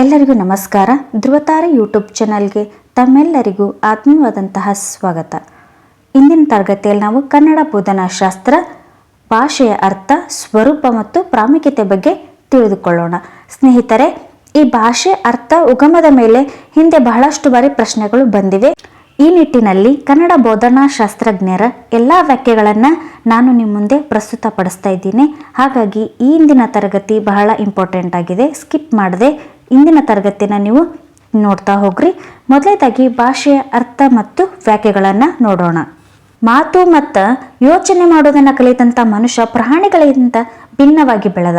ಎಲ್ಲರಿಗೂ ನಮಸ್ಕಾರ. ಧ್ರುವತಾರೆ ಯೂಟ್ಯೂಬ್ ಚಾನಲ್ಗೆ ತಮ್ಮೆಲ್ಲರಿಗೂ ಆತ್ಮೀಯವಾದಂತಹ ಸ್ವಾಗತ. ಇಂದಿನ ತರಗತಿಯಲ್ಲಿ ನಾವು ಕನ್ನಡ ಬೋಧನಾಶಾಸ್ತ್ರ, ಭಾಷೆಯ ಅರ್ಥ, ಸ್ವರೂಪ ಮತ್ತು ಪ್ರಾಮುಖ್ಯತೆ ಬಗ್ಗೆ ತಿಳಿದುಕೊಳ್ಳೋಣ. ಸ್ನೇಹಿತರೆ, ಈ ಭಾಷೆ, ಅರ್ಥ, ಉಗಮದ ಮೇಲೆ ಹಿಂದೆ ಬಹಳಷ್ಟು ಬಾರಿ ಪ್ರಶ್ನೆಗಳು ಬಂದಿವೆ. ಈ ನಿಟ್ಟಿನಲ್ಲಿ ಕನ್ನಡ ಬೋಧನಾಶಾಸ್ತ್ರಜ್ಞರ ಎಲ್ಲ ವ್ಯಾಖ್ಯೆಗಳನ್ನು ನಾನು ನಿಮ್ಮ ಮುಂದೆ ಪ್ರಸ್ತುತಪಡಿಸ್ತಾ ಇದ್ದೀನಿ. ಹಾಗಾಗಿ ಈ ಇಂದಿನ ತರಗತಿ ಬಹಳ ಇಂಪಾರ್ಟೆಂಟ್ ಆಗಿದೆ. ಸ್ಕಿಪ್ ಮಾಡದೆ ಇಂದಿನ ತರಗತಿನ ನೀವು ನೋಡ್ತಾ ಹೋಗ್ರಿ. ಮೊದಲನೇದಾಗಿ ಭಾಷೆಯ ಅರ್ಥ ಮತ್ತು ವ್ಯಾಖ್ಯೆಗಳನ್ನು ನೋಡೋಣ. ಮಾತು ಮತ್ತು ಯೋಚನೆ ಮಾಡೋದನ್ನು ಕಲಿತಂಥ ಮನುಷ್ಯ ಪ್ರಾಣಿಗಳಿಂದ ಭಿನ್ನವಾಗಿ ಬೆಳೆದ.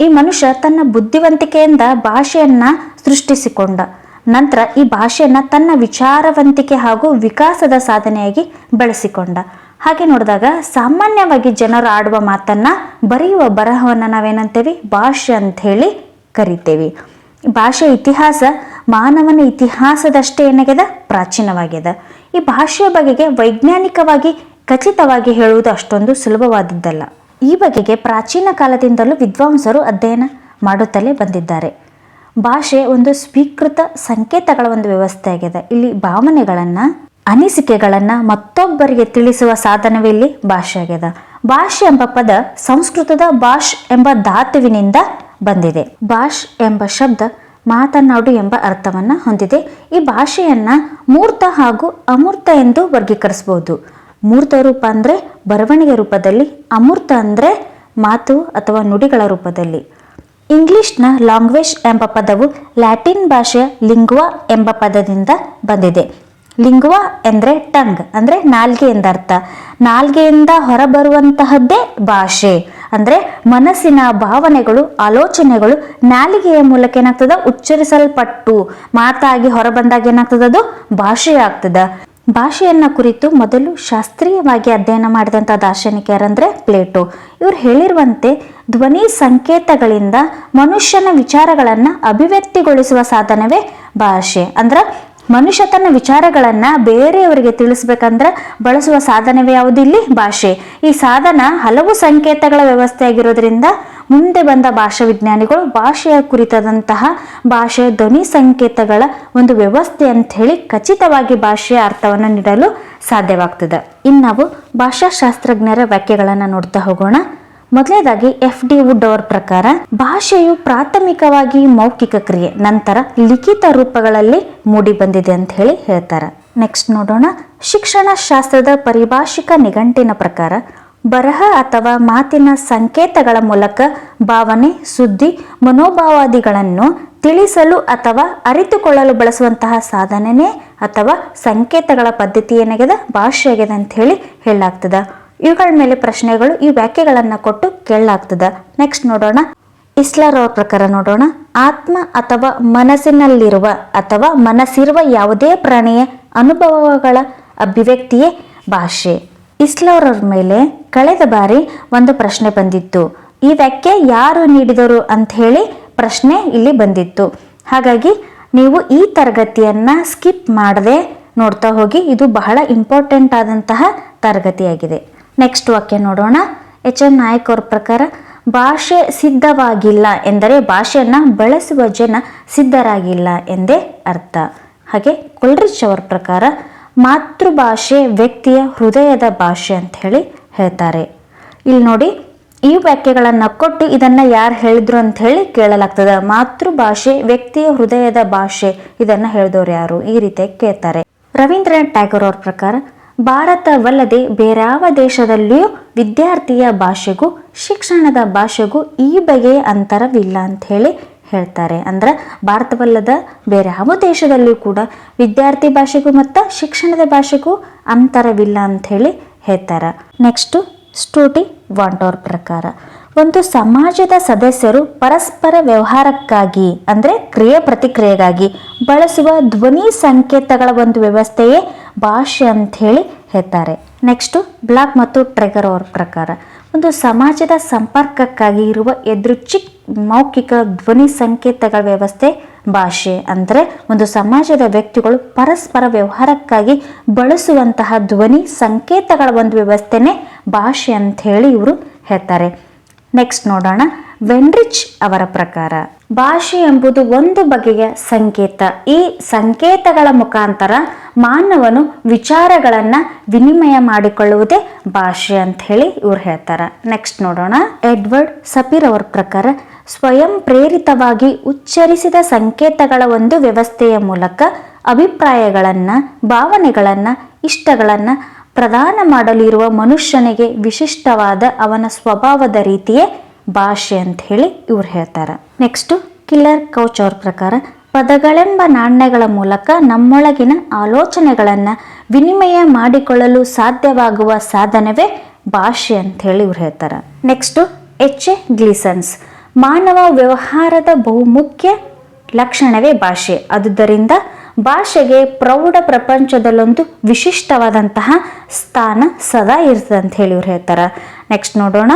ಈ ಮನುಷ್ಯ ತನ್ನ ಬುದ್ಧಿವಂತಿಕೆಯಿಂದ ಭಾಷೆಯನ್ನ ಸೃಷ್ಟಿಸಿಕೊಂಡ. ನಂತರ ಈ ಭಾಷೆಯನ್ನ ತನ್ನ ವಿಚಾರವಂತಿಕೆ ಹಾಗೂ ವಿಕಾಸದ ಸಾಧನೆಯಾಗಿ ಬಳಸಿಕೊಂಡ. ಹಾಗೆ ನೋಡಿದಾಗ ಸಾಮಾನ್ಯವಾಗಿ ಜನರು ಆಡುವ ಮಾತನ್ನ ಬರೆಯುವ ಬರಹವನ್ನು ನಾವೇನಂತೇವಿ? ಭಾಷೆ ಅಂತ ಹೇಳಿ ಕರಿತೇವೆ. ಭಾಷೆ ಇತಿಹಾಸ ಮಾನವನ ಇತಿಹಾಸದಷ್ಟೇ ಏನಾಗ್ಯದ ಪ್ರಾಚೀನವಾಗ್ಯದ. ಈ ಭಾಷೆಯ ಬಗೆಗೆ ವೈಜ್ಞಾನಿಕವಾಗಿ ಖಚಿತವಾಗಿ ಹೇಳುವುದು ಅಷ್ಟೊಂದು ಸುಲಭವಾದದ್ದಲ್ಲ. ಈ ಬಗೆಗೆ ಪ್ರಾಚೀನ ಕಾಲದಿಂದಲೂ ವಿದ್ವಾಂಸರು ಅಧ್ಯಯನ ಮಾಡುತ್ತಲೇ ಬಂದಿದ್ದಾರೆ. ಭಾಷೆ ಒಂದು ಸ್ವೀಕೃತ ಸಂಕೇತಗಳ ಒಂದು ವ್ಯವಸ್ಥೆ ಆಗಿದೆ ಇಲ್ಲಿ ಭಾವನೆಗಳನ್ನು ಅನಿಸಿಕೆಗಳನ್ನು ಮತ್ತೊಬ್ಬರಿಗೆ ತಿಳಿಸುವ ಸಾಧನವಿಲ್ಲಿ ಭಾಷೆಯಾಗಿದೆ ಭಾಷೆ ಎಂಬ ಪದ ಸಂಸ್ಕೃತದ ಭಾಷ್ ಎಂಬ ಧಾತುವಿನಿಂದ ಬಂದಿದೆ. ಭಾಷ್ ಎಂಬ ಶಬ್ದ ಮಾತನಾಡು ಎಂಬ ಅರ್ಥವನ್ನು ಹೊಂದಿದೆ. ಈ ಭಾಷೆಯನ್ನ ಮೂರ್ತ ಹಾಗೂ ಅಮೂರ್ತ ಎಂದು ವರ್ಗೀಕರಿಸಬಹುದು. ಮೂರ್ತ ರೂಪ ಅಂದ್ರೆ ಬರವಣಿಗೆ ರೂಪದಲ್ಲಿ, ಅಮೂರ್ತ ಅಂದ್ರೆ ಮಾತು ಅಥವಾ ನುಡಿಗಳ ರೂಪದಲ್ಲಿ. ಇಂಗ್ಲಿಷ್ನ ಲಾಂಗ್ವೇಜ್ ಎಂಬ ಪದವು ಲ್ಯಾಟಿನ್ ಭಾಷೆಯ ಲಿಂಗ್ವಾ ಎಂಬ ಪದದಿಂದ ಬಂದಿದೆ. ಲಿಂಗ್ವಾ ಎಂದರೆ ಟಂಗ್, ಅಂದರೆ ನಾಲ್ಗೆ ಎಂದರ್ಥ ನಾಲ್ಗೆಯಿಂದ ಹೊರಬರುವಂತಹದ್ದೇ ಭಾಷೆ, ಅಂದರೆ ಮನಸ್ಸಿನ ಭಾವನೆಗಳು, ಆಲೋಚನೆಗಳು ನಾಲಿಗೆಯ ಮೂಲಕ ಏನಾಗ್ತದ? ಉಚ್ಚರಿಸಲ್ಪಟ್ಟು. ಮಾತಾಗಿ ಹೊರಬಂದಾಗ ಏನಾಗ್ತದ ಅದು? ಭಾಷೆ ಆಗ್ತದ ಭಾಷೆಯನ್ನ ಕುರಿತು ಮೊದಲು ಶಾಸ್ತ್ರೀಯವಾಗಿ ಅಧ್ಯಯನ ಮಾಡಿದಂಥ ದಾರ್ಶನಿಕ ಯಾರಂದ್ರೆ ಪ್ಲೇಟೋ. ಇವ್ರು ಹೇಳಿರುವಂತೆ ಧ್ವನಿ ಸಂಕೇತಗಳಿಂದ ಮನುಷ್ಯನ ವಿಚಾರಗಳನ್ನ ಅಭಿವ್ಯಕ್ತಿಗೊಳಿಸುವ ಸಾಧನವೇ ಭಾಷೆ. ಅಂದ್ರೆ ಮನುಷ್ಯ ತನ್ನ ವಿಚಾರಗಳನ್ನು ಬೇರೆಯವರಿಗೆ ತಿಳಿಸ್ಬೇಕಂದ್ರೆ ಬಳಸುವ ಸಾಧನವೇ ಯಾವುದು ಇಲ್ಲಿ? ಭಾಷೆ. ಈ ಸಾಧನ ಹಲವು ಸಂಕೇತಗಳ ವ್ಯವಸ್ಥೆ ಆಗಿರೋದ್ರಿಂದ ಮುಂದೆ ಬಂದ ಭಾಷಾ ವಿಜ್ಞಾನಿಗಳು ಭಾಷೆಯ ಕುರಿತಾದಂತಹ ಭಾಷೆಯ ಧ್ವನಿ ಸಂಕೇತಗಳ ಒಂದು ವ್ಯವಸ್ಥೆ ಅಂತ ಹೇಳಿ ಖಚಿತವಾಗಿ ಭಾಷೆಯ ಅರ್ಥವನ್ನು ನೀಡಲು ಸಾಧ್ಯವಾಗ್ತದೆ. ಇನ್ನು ನಾವು ಭಾಷಾಶಾಸ್ತ್ರಜ್ಞರ ವ್ಯಾಖ್ಯೆಗಳನ್ನು ನೋಡ್ತಾ ಹೋಗೋಣ. ಮೊದಲನೇದಾಗಿ ಎಫ್ ಡಿ ವುಡ್ ಅವರ ಪ್ರಕಾರ ಭಾಷೆಯು ಪ್ರಾಥಮಿಕವಾಗಿ ಮೌಖಿಕ ಕ್ರಿಯೆ, ನಂತರ ಲಿಖಿತ ರೂಪಗಳಲ್ಲಿ ಮೂಡಿ ಬಂದಿದೆ ಅಂತ ಹೇಳಿ ಹೇಳ್ತಾರೆ. ನೆಕ್ಸ್ಟ್ ನೋಡೋಣ. ಶಿಕ್ಷಣ ಶಾಸ್ತ್ರದ ಪರಿಭಾಷಿಕ ನಿಘಂಟಿನ ಪ್ರಕಾರ ಬರಹ ಅಥವಾ ಮಾತಿನ ಸಂಕೇತಗಳ ಮೂಲಕ ಭಾವನೆ, ಸುದ್ದಿ, ಮನೋಭಾವಾದಿಗಳನ್ನು ತಿಳಿಸಲು ಅಥವಾ ಅರಿತುಕೊಳ್ಳಲು ಬಳಸುವಂತಹ ಸಾಧನೆನೇ ಅಥವಾ ಸಂಕೇತಗಳ ಪದ್ಧತಿ ಏನಾಗಿದೆ ಭಾಷೆ ಆಗಿದೆ ಅಂತ ಹೇಳಿ ಹೇಳಲಾಗ್ತದ. ಇವುಗಳ ಮೇಲೆ ಪ್ರಶ್ನೆಗಳು ಈ ವ್ಯಾಖ್ಯೆಗಳನ್ನು ಕೊಟ್ಟು ಕೇಳಲಾಗ್ತದ. ನೆಕ್ಸ್ಟ್ ನೋಡೋಣ. ಇಸ್ಲಾರ್ ಅವ್ರ ಪ್ರಕಾರ ನೋಡೋಣ. ಆತ್ಮ ಅಥವಾ ಮನಸ್ಸಿನಲ್ಲಿರುವ ಅಥವಾ ಮನಸ್ಸಿರುವ ಯಾವುದೇ ಪ್ರಾಣಿಯ ಅನುಭವಗಳ ಅಭಿವ್ಯಕ್ತಿಯೇ ಭಾಷೆ. ಇಸ್ಲಾರ್ ಅವ್ರ ಮೇಲೆ ಕಳೆದ ಬಾರಿ ಒಂದು ಪ್ರಶ್ನೆ ಬಂದಿತ್ತು. ಈ ವ್ಯಾಖ್ಯೆ ಯಾರು ನೀಡಿದರು ಅಂತ ಹೇಳಿ ಪ್ರಶ್ನೆ ಇಲ್ಲಿ ಬಂದಿತ್ತು. ಹಾಗಾಗಿ ನೀವು ಈ ತರಗತಿಯನ್ನ ಸ್ಕಿಪ್ ಮಾಡದೆ ನೋಡ್ತಾ ಹೋಗಿ, ಇದು ಬಹಳ ಇಂಪಾರ್ಟೆಂಟ್ ಆದಂತಹ ತರಗತಿಯಾಗಿದೆ. ನೆಕ್ಸ್ಟ್ ವಾಕ್ಯ ನೋಡೋಣ. ಎಚ್ ಎಂ ನಾಯಕ್ ಅವ್ರ ಪ್ರಕಾರ, ಭಾಷೆ ಸಿದ್ಧವಾಗಿಲ್ಲ ಎಂದರೆ ಭಾಷೆಯನ್ನ ಬಳಸುವ ಜನ ಸಿದ್ಧರಾಗಿಲ್ಲ ಎಂದೇ ಅರ್ಥ. ಹಾಗೆ ಕುಲ್ರಿಚ್ ಅವರ ಪ್ರಕಾರ, ಮಾತೃಭಾಷೆ ವ್ಯಕ್ತಿಯ ಹೃದಯದ ಭಾಷೆ ಅಂತ ಹೇಳಿ ಹೇಳ್ತಾರೆ. ಇಲ್ಲಿ ನೋಡಿ, ಈ ವ್ಯಾಖ್ಯೆಗಳನ್ನು ಕೊಟ್ಟು ಇದನ್ನ ಯಾರು ಹೇಳಿದ್ರು ಅಂತ ಹೇಳಿ ಕೇಳಲಾಗ್ತದೆ. ಮಾತೃಭಾಷೆ ವ್ಯಕ್ತಿಯ ಹೃದಯದ ಭಾಷೆ ಇದನ್ನ ಹೇಳಿದವರು ಯಾರು? ಈ ರೀತಿ ಕೇಳ್ತಾರೆ. ರವೀಂದ್ರನಾಥ್ ಟ್ಯಾಗೋರ್ ಅವ್ರ ಪ್ರಕಾರ ಭಾರತವಲ್ಲದೆ ಬೇರಾವ ದೇಶದಲ್ಲಿಯೂ ವಿದ್ಯಾರ್ಥಿಯ ಭಾಷೆಗೂ, ಶಿಕ್ಷಣದ ಭಾಷೆಗೂ ಈ ಬಗೆಯ ಅಂತರವಿಲ್ಲ ಅಂತ ಹೇಳಿ ಹೇಳ್ತಾರೆ. ಅಂದ್ರೆ, ಭಾರತವಲ್ಲದ ಬೇರೆ ಯಾವ ದೇಶದಲ್ಲಿಯೂ ಕೂಡ ವಿದ್ಯಾರ್ಥಿ ಭಾಷೆಗೂ ಮತ್ತು ಶಿಕ್ಷಣದ ಭಾಷೆಗೂ ಅಂತರವಿಲ್ಲ ಅಂತ ಹೇಳಿ ಹೇಳ್ತಾರೆ. ನೆಕ್ಸ್ಟು ಸ್ಟೂಟಿ ವಾಂಟೋರ್ ಪ್ರಕಾರ. ಒಂದು ಸಮಾಜದ ಸದಸ್ಯರು ಪರಸ್ಪರ ವ್ಯವಹಾರಕ್ಕಾಗಿ, ಅಂದರೆ ಕ್ರಿಯೆ ಪ್ರತಿಕ್ರಿಯೆಗಾಗಿ ಬಳಸುವ ಧ್ವನಿ ಸಂಕೇತಗಳ ಒಂದು ವ್ಯವಸ್ಥೆಯೇ ಭಾಷೆ ಅಂತ ಹೇಳಿ ಹೇಳ್ತಾರೆ. ನೆಕ್ಸ್ಟು ಬ್ಲಾಕ್ ಮತ್ತು ಟ್ರೆಗರ್ ಅವ್ರ ಪ್ರಕಾರ, ಒಂದು ಸಮಾಜದ ಸಂಪರ್ಕಕ್ಕಾಗಿ ಇರುವ ಎದುರುಚಿಕ್ ಮೌಖಿಕ ಧ್ವನಿ ಸಂಕೇತಗಳ ವ್ಯವಸ್ಥೆ ಭಾಷೆ, ಅಂದರೆ ಒಂದು ಸಮಾಜದ ವ್ಯಕ್ತಿಗಳು ಪರಸ್ಪರ ವ್ಯವಹಾರಕ್ಕಾಗಿ ಬಳಸುವಂತಹ ಧ್ವನಿ ಸಂಕೇತಗಳ ಒಂದು ವ್ಯವಸ್ಥೆನೇ ಭಾಷೆ ಅಂತ ಹೇಳಿ ಇವರು ಹೇಳ್ತಾರೆ. ನೆಕ್ಸ್ಟ್ ನೋಡೋಣ. ವೆನ್ರಿಚ್ ಅವರ ಪ್ರಕಾರ. ಭಾಷೆ ಎಂಬುದು ಒಂದು ಬಗೆಯ ಸಂಕೇತ. ಈ ಸಂಕೇತಗಳ ಮುಖಾಂತರ ಮಾನವನು ವಿಚಾರಗಳನ್ನ ವಿನಿಮಯ ಮಾಡಿಕೊಳ್ಳುವುದೇ ಭಾಷೆ ಅಂತ ಹೇಳಿ ಇವ್ರು ಹೇಳ್ತಾರೆ. ನೆಕ್ಸ್ಟ್ ನೋಡೋಣ. ಎಡ್ವರ್ಡ್ ಸಪೀರ್ ಅವರ ಪ್ರಕಾರ, ಸ್ವಯಂ ಪ್ರೇರಿತವಾಗಿ ಉಚ್ಚರಿಸಿದ ಸಂಕೇತಗಳ ಒಂದು ವ್ಯವಸ್ಥೆಯ ಮೂಲಕ ಅಭಿಪ್ರಾಯಗಳನ್ನ, ಭಾವನೆಗಳನ್ನ, ಇಷ್ಟಗಳನ್ನ ಪ್ರದಾನ ಮಾಡಲಿರುವ ಮನುಷ್ಯನಿಗೆ ವಿಶಿಷ್ಟವಾದ ಅವನ ಸ್ವಭಾವದ ರೀತಿಯೇ ಭಾಷೆ ಅಂತ ಹೇಳಿ ಇವ್ರು ಹೇಳ್ತಾರೆ. ನೆಕ್ಸ್ಟ್ ಕಿಲ್ಲರ್ ಕೌಚ್ ಅವ್ರ ಪ್ರಕಾರ, ಪದಗಳೆಂಬ ನಾಣ್ಯಗಳ ಮೂಲಕ ನಮ್ಮೊಳಗಿನ ಆಲೋಚನೆಗಳನ್ನು ವಿನಿಮಯ ಮಾಡಿಕೊಳ್ಳಲು ಸಾಧ್ಯವಾಗುವ ಸಾಧನವೇ ಭಾಷೆ ಅಂತ ಹೇಳಿ ಇವ್ರು ಹೇಳ್ತಾರೆ. ನೆಕ್ಸ್ಟು ಎಚ್ ಎ ಗ್ಲಿಸನ್ಸ್ ಮಾನವ ವ್ಯವಹಾರದ ಬಹುಮುಖ್ಯ ಲಕ್ಷಣವೇ ಭಾಷೆ. ಆದುದರಿಂದ ಭಾಷೆಗೆ ಪ್ರೌಢ ಪ್ರಪಂಚದಲ್ಲೊಂದು ವಿಶಿಷ್ಟವಾದಂತಹ ಸ್ಥಾನ ಸದಾ ಇರ್ತದೆ ಅಂತ ಹೇಳಿ ಇವ್ರು ಹೇಳ್ತಾರೆ. ನೆಕ್ಸ್ಟ್ ನೋಡೋಣ.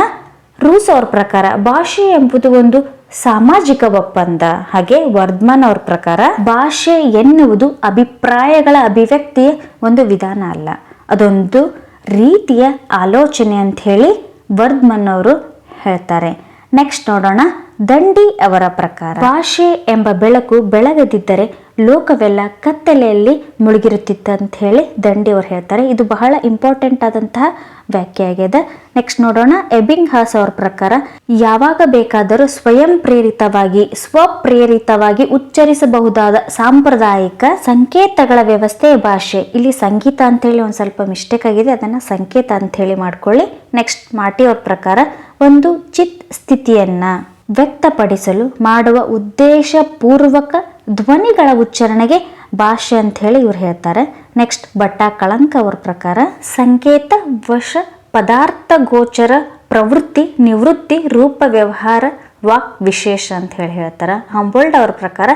ರೂಸ್ ಅವ್ರ ಪ್ರಕಾರ ಭಾಷೆ ಎಂಬುದು ಒಂದು ಸಾಮಾಜಿಕ ಒಪ್ಪಂದ. ಹಾಗೆ ವರ್ಧಮಾನ್ ಅವ್ರ ಪ್ರಕಾರ ಭಾಷೆ ಎನ್ನುವುದು ಅಭಿಪ್ರಾಯಗಳ ಅಭಿವ್ಯಕ್ತಿಯ ಒಂದು ವಿಧಾನ ಅಲ್ಲ. ಅದೊಂದು ರೀತಿಯ ಆಲೋಚನೆ ಅಂತ ಹೇಳಿ ವರ್ಧಮನ್ ಅವರು ಹೇಳ್ತಾರೆ. ನೆಕ್ಸ್ಟ್ ನೋಡೋಣ. ದಂಡಿ ಅವರ ಪ್ರಕಾರ ಭಾಷೆ ಎಂಬ ಬೆಳಕು ಬೆಳಗದಿದ್ದರೆ ಲೋಕವೆಲ್ಲ ಕತ್ತಲೆಯಲ್ಲಿ ಮುಳುಗಿರುತ್ತಿತ್ತು ಅಂತ ಹೇಳಿ ದಂಡಿಯವರು ಹೇಳ್ತಾರೆ. ಇದು ಬಹಳ ಇಂಪಾರ್ಟೆಂಟ್ ಆದಂತಹ ವ್ಯಾಖ್ಯೆ ಆಗಿದೆ ನೆಕ್ಸ್ಟ್ ನೋಡೋಣ. ಎಬಿಂಗ್ ಹಾಸ್ ಅವ್ರ ಪ್ರಕಾರ, ಯಾವಾಗ ಬೇಕಾದರೂ ಸ್ವಯಂ ಪ್ರೇರಿತವಾಗಿ, ಸ್ವಪ್ರೇರಿತವಾಗಿ ಉಚ್ಚರಿಸಬಹುದಾದ ಸಾಂಪ್ರದಾಯಿಕ ಸಂಕೇತಗಳ ವ್ಯವಸ್ಥೆ ಭಾಷೆ. ಇಲ್ಲಿ ಸಂಗೀತ ಅಂತ ಹೇಳಿ ಒಂದು ಸ್ವಲ್ಪ ಮಿಸ್ಟೇಕ್ ಆಗಿದೆ. ಅದನ್ನ ಸಂಕೇತ ಅಂತ ಹೇಳಿ ಮಾಡ್ಕೊಳ್ಳಿ. ನೆಕ್ಸ್ಟ್ ಮಾಟಿ ಅವ್ರ ಪ್ರಕಾರ, ಒಂದು ಚಿತ್ ಸ್ಥಿತಿಯನ್ನ ವ್ಯಕ್ತಪಡಿಸಲು ಮಾಡುವ ಉದ್ದೇಶಪೂರ್ವಕ ಧ್ವನಿಗಳ ಉಚ್ಚಾರಣೆಗೆ ಭಾಷೆ ಅಂತ ಹೇಳಿ ಇವ್ರು ಹೇಳ್ತಾರೆ. ನೆಕ್ಸ್ಟ್ ಬಟ್ಟ ಕಳಂಕ ಅವ್ರ ಪ್ರಕಾರ, ಸಂಕೇತ, ವಶ, ಪದಾರ್ಥ, ಗೋಚರ, ಪ್ರವೃತ್ತಿ, ನಿವೃತ್ತಿ, ರೂಪ, ವ್ಯವಹಾರ, ವಾಕ್, ವಿಶೇಷ ಅಂತ ಹೇಳಿ ಹೇಳ್ತಾರೆ. ಹಂಬೋಲ್ಡ್ ಅವರ ಪ್ರಕಾರ,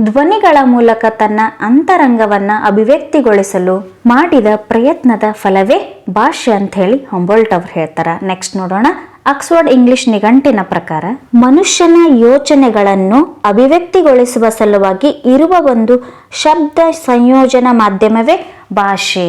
ಧ್ವನಿಗಳ ಮೂಲಕ ತನ್ನ ಅಂತರಂಗವನ್ನು ಅಭಿವ್ಯಕ್ತಿಗೊಳಿಸಲು ಮಾಡಿದ ಪ್ರಯತ್ನದ ಫಲವೇ ಭಾಷೆ ಅಂತ ಹೇಳಿ ಹಂಬೋಲ್ಟ್ ಅವ್ರು ಹೇಳ್ತಾರೆ. ನೆಕ್ಸ್ಟ್ ನೋಡೋಣ. ಆಕ್ಸ್ಫರ್ಡ್ ಇಂಗ್ಲಿಷ್ ನಿಘಂಟಿನ ಪ್ರಕಾರ, ಮನುಷ್ಯನ ಯೋಚನೆಗಳನ್ನು ಅಭಿವ್ಯಕ್ತಿಗೊಳಿಸುವ ಸಲುವಾಗಿ ಇರುವ ಒಂದು ಶಬ್ದ ಸಂಯೋಜನಾ ಮಾಧ್ಯಮವೇ ಭಾಷೆ.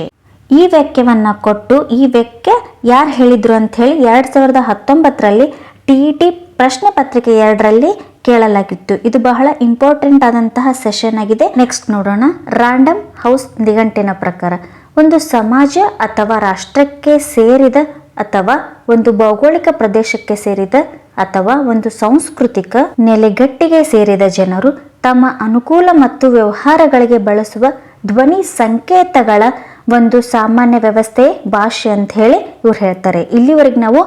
ಈ ವ್ಯಾಖ್ಯವನ್ನ ಕೊಟ್ಟು, ಈ ವ್ಯಾಖ್ಯೆ ಯಾರು ಹೇಳಿದ್ರು ಅಂತ ಹೇಳಿ ಎರಡ್ ಸಾವಿರದ ಹತ್ತೊಂಬತ್ತರಲ್ಲಿ ಟಿ ಟಿ ಪ್ರಶ್ನೆ ಪತ್ರಿಕೆ ಎರಡರಲ್ಲಿ ಕೇಳಲಾಗಿತ್ತು. ಇದು ಬಹಳ ಇಂಪಾರ್ಟೆಂಟ್ ಆದಂತಹ ಸೆಷನ್ ಆಗಿದೆ. ನೆಕ್ಸ್ಟ್ ನೋಡೋಣ. ರಾಂಡಮ್ ಹೌಸ್ ನಿಘಂಟಿನ ಪ್ರಕಾರ, ಒಂದು ಸಮಾಜ ಅಥವಾ ರಾಷ್ಟ್ರಕ್ಕೆ ಸೇರಿದ ಅಥವಾ ಒಂದು ಭೌಗೋಳಿಕ ಪ್ರದೇಶಕ್ಕೆ ಸೇರಿದ ಅಥವಾ ಒಂದು ಸಾಂಸ್ಕೃತಿಕ ನೆಲೆಗಟ್ಟಿಗೆ ಸೇರಿದ ಜನರು ತಮ್ಮ ಅನುಕೂಲ ಮತ್ತು ವ್ಯವಹಾರಗಳಿಗೆ ಬಳಸುವ ಧ್ವನಿ ಸಂಕೇತಗಳ ಒಂದು ಸಾಮಾನ್ಯ ವ್ಯವಸ್ಥೆ, ಭಾಷೆ ಅಂತ ಹೇಳಿ ಇವ್ರು ಹೇಳ್ತಾರೆ. ಇಲ್ಲಿವರೆಗೆ ನಾವು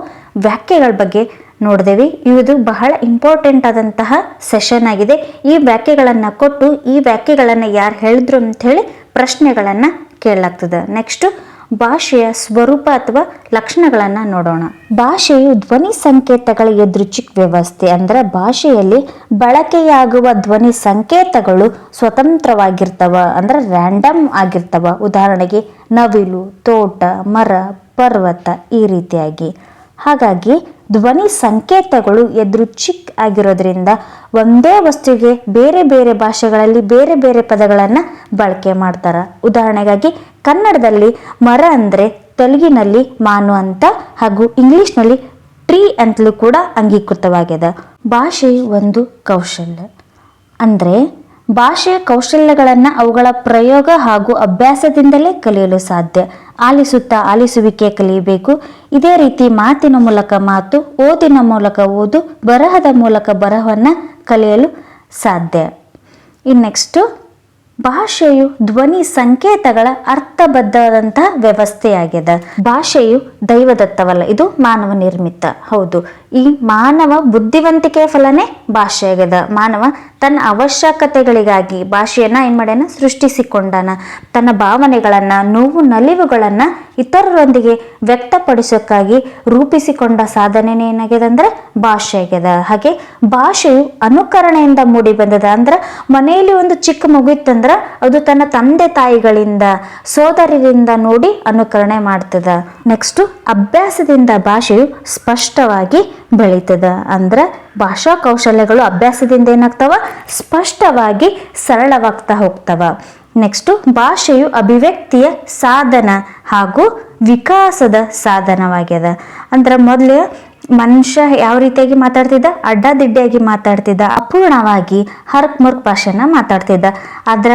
ವ್ಯಾಖ್ಯೆಗಳ ಬಗ್ಗೆ ನೋಡಿದೆವಿ. ಇದು ಬಹಳ ಇಂಪಾರ್ಟೆಂಟ್ ಆದಂತಹ ಸೆಷನ್ ಆಗಿದೆ. ಈ ವ್ಯಾಖ್ಯೆಗಳನ್ನು ಕೊಟ್ಟು ಈ ವ್ಯಾಖ್ಯೆಗಳನ್ನು ಯಾರು ಹೇಳಿದ್ರು ಅಂತ ಹೇಳಿ ಪ್ರಶ್ನೆಗಳನ್ನು ಕೇಳಲಾಗ್ತದೆ. ನೆಕ್ಸ್ಟ್ ಭಾಷೆಯ ಸ್ವರೂಪ ಅಥವಾ ಲಕ್ಷಣಗಳನ್ನು ನೋಡೋಣ. ಭಾಷೆಯು ಧ್ವನಿ ಸಂಕೇತಗಳ ಎದುರುಚಿಕ್ ವ್ಯವಸ್ಥೆ ಅಂದ್ರೆ ಭಾಷೆಯಲ್ಲಿ ಬಳಕೆಯಾಗುವ ಧ್ವನಿ ಸಂಕೇತಗಳು ಸ್ವತಂತ್ರವಾಗಿರ್ತವ ಅಂದ್ರೆ ರ್ಯಾಂಡಮ್ ಆಗಿರ್ತವ. ಉದಾಹರಣೆಗೆ ನವಿಲು, ತೋಟ, ಮರ, ಪರ್ವತ ಈ ರೀತಿಯಾಗಿ. ಹಾಗಾಗಿ ಧ್ವನಿ ಸಂಕೇತಗಳು ಎದೃಚ್ಛಿಕ್ ಆಗಿರೋದ್ರಿಂದ ಒಂದೇ ವಸ್ತುವಿಗೆ ಬೇರೆ ಬೇರೆ ಭಾಷೆಗಳಲ್ಲಿ ಬೇರೆ ಬೇರೆ ಪದಗಳನ್ನು ಬಳಕೆ ಮಾಡ್ತಾರೆ. ಉದಾಹರಣೆಗಾಗಿ ಕನ್ನಡದಲ್ಲಿ ಮರ ಅಂದರೆ ತೆಲುಗಿನಲ್ಲಿ ಮಾನು ಅಂತ ಹಾಗೂ ಇಂಗ್ಲೀಷ್ನಲ್ಲಿ ಟ್ರೀ ಅಂತಲೂ ಕೂಡ ಅಂಗೀಕೃತವಾಗಿದೆ. ಭಾಷೆ ಒಂದು ಕೌಶಲ್ಯ. ಅಂದರೆ ಭಾಷೆಯ ಕೌಶಲ್ಯಗಳನ್ನು ಅವುಗಳ ಪ್ರಯೋಗ ಹಾಗೂ ಅಭ್ಯಾಸದಿಂದಲೇ ಕಲಿಯಲು ಸಾಧ್ಯ. ಆಲಿಸುತ್ತಾ ಆಲಿಸುವಿಕೆ ಕಲಿಯಬೇಕು. ಇದೇ ರೀತಿ ಮಾತಿನ ಮೂಲಕ ಮಾತು, ಓದಿನ ಮೂಲಕ ಓದು, ಬರಹದ ಮೂಲಕ ಬರಹವನ್ನು ಕಲಿಯಲು ಸಾಧ್ಯ. ಇನ್ನು ನೆಕ್ಸ್ಟು ಭಾಷೆಯು ಧ್ವನಿ ಸಂಕೇತಗಳ ಅರ್ಥಬದ್ಧವಾದಂತಹ ವ್ಯವಸ್ಥೆಯಾಗಿದೆ. ಭಾಷೆಯು ದೈವದತ್ತವಲ್ಲ ಇದು ಮಾನವ ನಿರ್ಮಿತ. ಹೌದು. ಈ ಮಾನವ ಬುದ್ಧಿವಂತಿಕೆಯ ಫಲನೇ ಭಾಷೆ ಆಗ್ಯದ ಮಾನವ ತನ್ನ ಅವಶ್ಯಕತೆಗಳಿಗಾಗಿ ಭಾಷೆಯನ್ನ ಏನ್ ಮಾಡ್ಯಾನ? ಸೃಷ್ಟಿಸಿಕೊಂಡಾನ. ತನ್ನ ಭಾವನೆಗಳನ್ನ, ನೋವು, ನಲಿವುಗಳನ್ನ ಇತರರೊಂದಿಗೆ ವ್ಯಕ್ತಪಡಿಸೋಕ್ಕಾಗಿ ರೂಪಿಸಿಕೊಂಡ ಸಾಧನೆನೇ ಏನಾಗಿದೆ ಅಂದ್ರೆ ಭಾಷೆ ಆಗ್ಯದ ಹಾಗೆ ಭಾಷೆಯು ಅನುಕರಣೆಯಿಂದ ಮೂಡಿ ಬಂದದ. ಅಂದ್ರೆ ಮನೆಯಲ್ಲಿ ಒಂದು ಚಿಕ್ಕ ಮಗು ಇತ್ತಂದ್ರ ಅದು ತನ್ನ ತಂದೆ ತಾಯಿಗಳಿಂದ, ಸೋದರರಿಂದ ನೋಡಿ ಅನುಕರಣೆ ಮಾಡ್ತದ. ನೆಕ್ಸ್ಟ್ ಅಭ್ಯಾಸದಿಂದ ಭಾಷೆಯು ಸ್ಪಷ್ಟವಾಗಿ ಬೆಳೀತದ. ಅಂದ್ರೆ ಭಾಷಾ ಕೌಶಲ್ಯಗಳು ಅಭ್ಯಾಸದಿಂದ ಏನಾಗ್ತಾವ? ಸ್ಪಷ್ಟವಾಗಿ ಸರಳವಾಗ್ತಾ ಹೋಗ್ತವ. ನೆಕ್ಸ್ಟು ಭಾಷೆಯು ಅಭಿವ್ಯಕ್ತಿಯ ಸಾಧನ ಹಾಗೂ ವಿಕಾಸದ ಸಾಧನವಾಗ್ಯದ. ಅಂದ್ರೆ ಮೊದಲು ಮನುಷ್ಯ ಯಾವ ರೀತಿಯಾಗಿ ಮಾತಾಡ್ತಿದ್ದ? ಅಡ್ಡಾದಿಡ್ಡಿಯಾಗಿ ಮಾತಾಡ್ತಿದ್ದ. ಅಪೂರ್ಣವಾಗಿ ಹರ್ಕ್ ಮುರ್ಕ್ ಭಾಷೆನ ಮಾತಾಡ್ತಿದ್ದ. ಆದ್ರ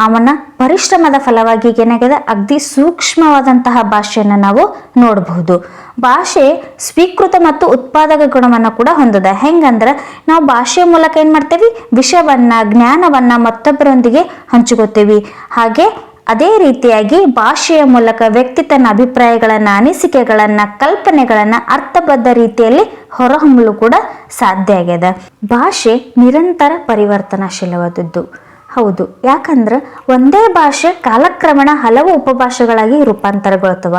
ಅವನ ಪರಿಶ್ರಮದ ಫಲವಾಗಿ ಏನಾಗಿದೆ ಅಗ್ದಿ ಸೂಕ್ಷ್ಮವಾದಂತಹ ಭಾಷೆಯನ್ನು ನಾವು ನೋಡಬಹುದು. ಭಾಷೆ ಸ್ವೀಕೃತ ಮತ್ತು ಉತ್ಪಾದಕ ಗುಣವನ್ನು ಕೂಡ ಹೊಂದಿದೆ. ಹೆಂಗಂದ್ರೆ ನಾವು ಭಾಷೆಯ ಮೂಲಕ ಏನು ಮಾಡ್ತೇವೆ? ವಿಷಯವನ್ನು, ಜ್ಞಾನವನ್ನ ಮತ್ತೊಬ್ಬರೊಂದಿಗೆ ಹಂಚಿಕೊತೀವಿ ಹಾಗೆ ಅದೇ ರೀತಿಯಾಗಿ ಭಾಷೆಯ ಮೂಲಕ ವ್ಯಕ್ತಿ ತನ್ನ ಅಭಿಪ್ರಾಯಗಳನ್ನ, ಅನಿಸಿಕೆಗಳನ್ನ, ಕಲ್ಪನೆಗಳನ್ನ ಅರ್ಥಬದ್ಧ ರೀತಿಯಲ್ಲಿ ಹೊರಹೊಮ್ಮಲು ಕೂಡ ಸಾಧ್ಯ ಆಗ್ಯದ. ಭಾಷೆ ನಿರಂತರ ಪರಿವರ್ತನಾಶೀಲವಾದದ್ದು. ಹೌದು. ಯಾಕಂದ್ರೆ ಒಂದೇ ಭಾಷೆ ಕಾಲಕ್ರಮೇಣ ಹಲವು ಉಪಭಾಷೆಗಳಾಗಿ ರೂಪಾಂತರಗೊಳ್ತವ.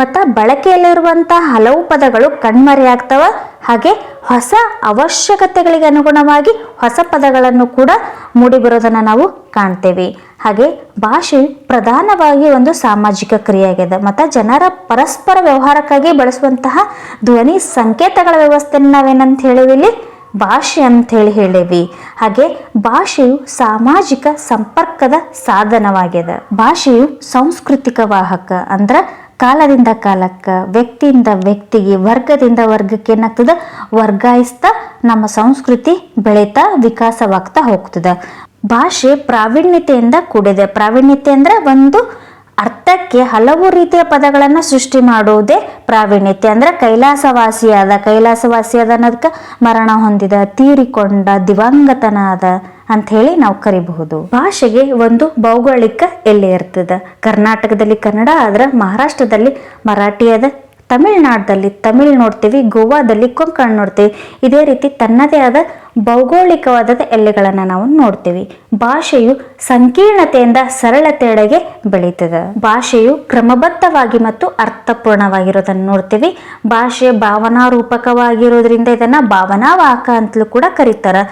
ಮತ್ತು ಬಳಕೆಯಲ್ಲಿರುವಂಥ ಹಲವು ಪದಗಳು ಕಣ್ಮರೆಯಾಗ್ತವ. ಹಾಗೆ ಹೊಸ ಅವಶ್ಯಕತೆಗಳಿಗೆ ಅನುಗುಣವಾಗಿ ಹೊಸ ಪದಗಳನ್ನು ಕೂಡ ಮೂಡಿಬರೋದನ್ನು ನಾವು ಕಾಣ್ತೇವೆ. ಹಾಗೆ ಭಾಷೆ ಪ್ರಧಾನವಾಗಿ ಒಂದು ಸಾಮಾಜಿಕ ಕ್ರಿಯೆಯಾಗಿದೆ. ಮತ್ತು ಜನರ ಪರಸ್ಪರ ವ್ಯವಹಾರಕ್ಕಾಗಿ ಬಳಸುವಂತಹ ಧ್ವನಿ ಸಂಕೇತಗಳ ವ್ಯವಸ್ಥೆಯನ್ನು ನಾವೇನಂತ ಹೇಳಿವಿ ಇಲ್ಲಿ ಭಾಷೆ ಅಂತ ಹೇಳಿ ಹೇಳೇವಿ. ಹಾಗೆ ಭಾಷೆಯು ಸಾಮಾಜಿಕ ಸಂಪರ್ಕದ ಸಾಧನವಾಗಿದೆ ಭಾಷೆಯು ಸಾಂಸ್ಕೃತಿಕ ವಾಹಕ ಅಂದ್ರೆ ಕಾಲದಿಂದ ಕಾಲಕ್ಕೆ, ವ್ಯಕ್ತಿಯಿಂದ ವ್ಯಕ್ತಿಗೆ, ವರ್ಗದಿಂದ ವರ್ಗಕ್ಕೆ ಏನಾಗ್ತದೆ? ವರ್ಗಾಯಿಸ್ತಾ ನಮ್ಮ ಸಂಸ್ಕೃತಿ ಬೆಳೀತಾ ವಿಕಾಸವಾಗ್ತಾ ಹೋಗ್ತದೆ. ಭಾಷೆ ಪ್ರಾವೀಣ್ಯತೆಯಿಂದ ಕೂಡಿದೆ. ಪ್ರಾವೀಣ್ಯತೆ ಅಂದ್ರೆ ಒಂದು ಅರ್ಥಕ್ಕೆ ಹಲವು ರೀತಿಯ ಪದಗಳನ್ನು ಸೃಷ್ಟಿ ಮಾಡುವುದೇ ಪ್ರಾವೀಣ್ಯತೆ. ಅಂದ್ರೆ ಕೈಲಾಸವಾಸಿಯಾದ ಕೈಲಾಸವಾಸಿಯಾದ ಅನ್ನೋದಕ್ಕೆ ಮರಣ ಹೊಂದಿದ, ತೀರಿಕೊಂಡ, ದಿವಂಗತನಾದ ಅಂತ ಹೇಳಿ ನಾವು ಕರಿಬಹುದು. ಭಾಷೆಗೆ ಒಂದು ಭೌಗೋಳಿಕ ಎಲ್ಲೆ ಇರ್ತದೆ. ಕರ್ನಾಟಕದಲ್ಲಿ ಕನ್ನಡ, ಆದ್ರೆ ಮಹಾರಾಷ್ಟ್ರದಲ್ಲಿ ಮರಾಠಿ ಅದ ತಮಿಳ್ನಾಡಲ್ಲಿ ತಮಿಳ್ ನೋಡ್ತೀವಿ, ಗೋವಾದಲ್ಲಿ ಕೊಂಕಣ್ ನೋಡ್ತೀವಿ. ಇದೇ ರೀತಿ ತನ್ನದೇ ಆದ ಭೌಗೋಳಿಕವಾದ ಎಲ್ಲೆಗಳನ್ನು ನಾವು ನೋಡ್ತೀವಿ. ಭಾಷೆಯು ಸಂಕೀರ್ಣತೆಯಿಂದ ಸರಳತೆಯೆಡೆಗೆ ಬೆಳೀತದೆ. ಭಾಷೆಯು ಕ್ರಮಬದ್ಧವಾಗಿ ಮತ್ತು ಅರ್ಥಪೂರ್ಣವಾಗಿರೋದನ್ನು ನೋಡ್ತೀವಿ. ಭಾಷೆ ಭಾವನಾ ರೂಪಕವಾಗಿರೋದ್ರಿಂದ ಇದನ್ನು ಭಾವನಾವಾಹಕ ಅಂತಲೂ ಕೂಡ ಕರೀತಾರೆ.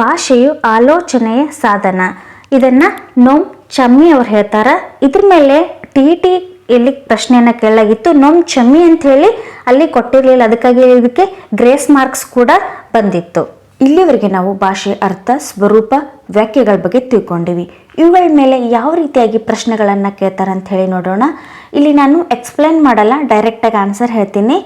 ಭಾಷೆಯು ಆಲೋಚನೆಯ ಸಾಧನ. ಇದನ್ನು ನೋಮ್ ಚಮ್ಮಿ ಅವ್ರು ಹೇಳ್ತಾರೆ. ಇದ್ರ ಮೇಲೆ ಟಿ ಟಿ ಇಲ್ಲಿ ಪ್ರಶ್ನೆಯನ್ನು ಕೇಳಲಾಗಿತ್ತು. ನೊಮ್ ಚಮ್ಮಿ ಅಂತ ಹೇಳಿ ಅಲ್ಲಿ ಕೊಟ್ಟಿರಲಿಲ್ಲ. ಅದಕ್ಕಾಗಿ ಇದಕ್ಕೆ ಗ್ರೇಸ್ ಮಾರ್ಕ್ಸ್ ಕೂಡ ಬಂದಿತ್ತು. ಇಲ್ಲಿವರೆಗೆ ನಾವು ಭಾಷೆ, ಅರ್ಥ, ಸ್ವರೂಪ, ವ್ಯಾಖ್ಯೆಗಳ ಬಗ್ಗೆ ತಿಳ್ಕೊಂಡಿವಿ. ಇವುಗಳ ಮೇಲೆ ಯಾವ ರೀತಿಯಾಗಿ ಪ್ರಶ್ನೆಗಳನ್ನು ಕೇಳ್ತಾರೆ ಅಂತ ಹೇಳಿ ನೋಡೋಣ. ಇಲ್ಲಿ ನಾನು ಎಕ್ಸ್ಪ್ಲೇನ್ ಮಾಡಲ್ಲ ಡೈರೆಕ್ಟಾಗಿ ಆನ್ಸರ್ ಹೇಳ್ತೀನಿ.